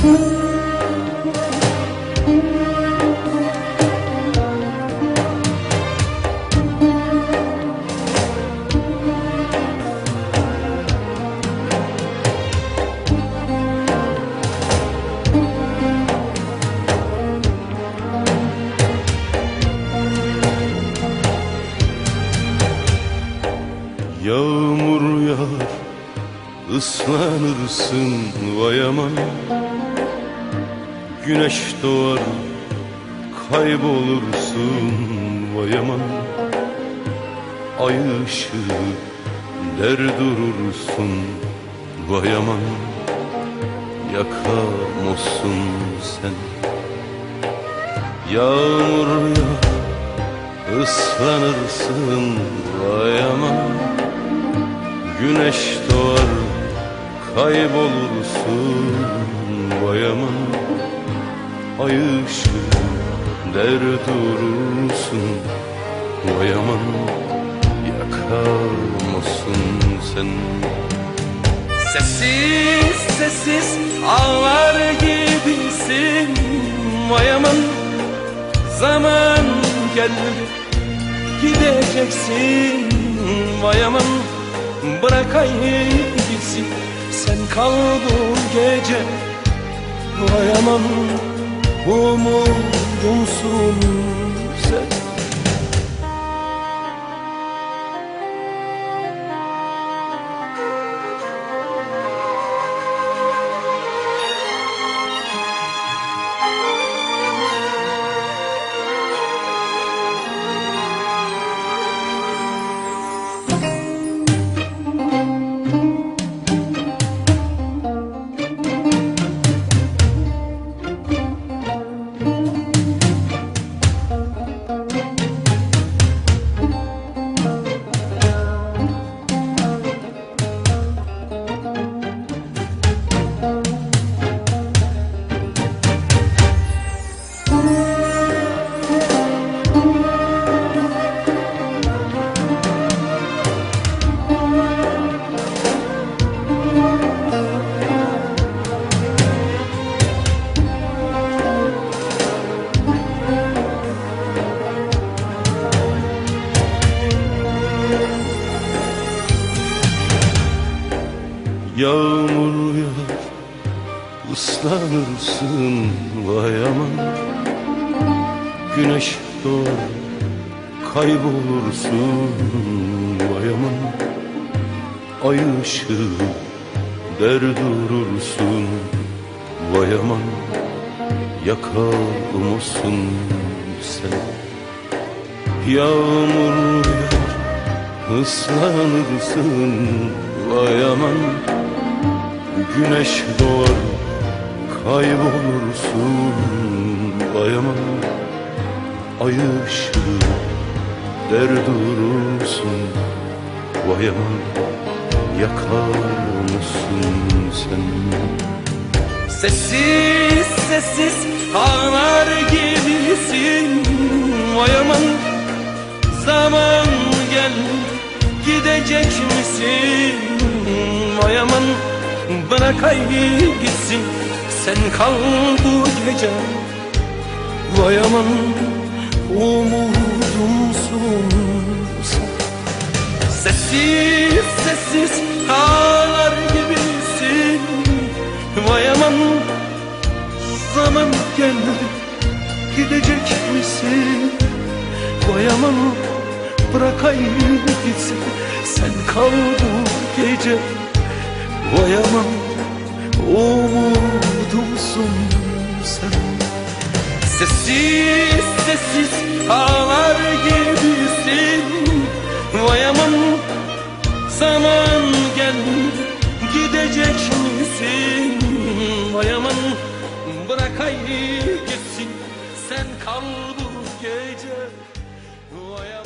Yağmur yağar ıslanırsın vay aman. Güneş doğar kaybolursun vay aman Ay ışığı der durursun vay aman Yakamozsun sen. Yağmur yağar ıslanırsın vay aman Güneş doğar kaybolursun Ay ışığı der durursun. Vay aman Yakamazsın sen. Sessiz sessiz ağlar gibisin. Vay aman zaman geldi Gideceksin. Vay aman Bırakayım gitsin Sen kal bu gece Vay aman umudumsun sen Yağmur yağar ıslanırsın vay aman. Güneş doğar kaybolursun vay aman. Ay ışığı der durursun vay aman. Yakar mısın sen? Yağmur yağar ıslanırsın vay Güneş doğar kaybolursun. Vay Ay ışığı der durursun. Vay aman Yakar mısın sen. Sessiz sessiz ağlar gibisin. Vay aman zaman gel gidecek misin Vay aman bırakayım gitsin. Sen kal bu gece. Vay umudumsun Sessiz sessiz ağlar gibisin. Vay aman zaman geldi. Gidecek misin? Vay bırakayım gitsin. Sen kal bu gece Vay aman umudumsun sen. Sessiz sessiz ağlar gibisin. Vay aman zaman gel gidecek misin? Vay aman bırakayım gitsin. Sen kal bu gece Vay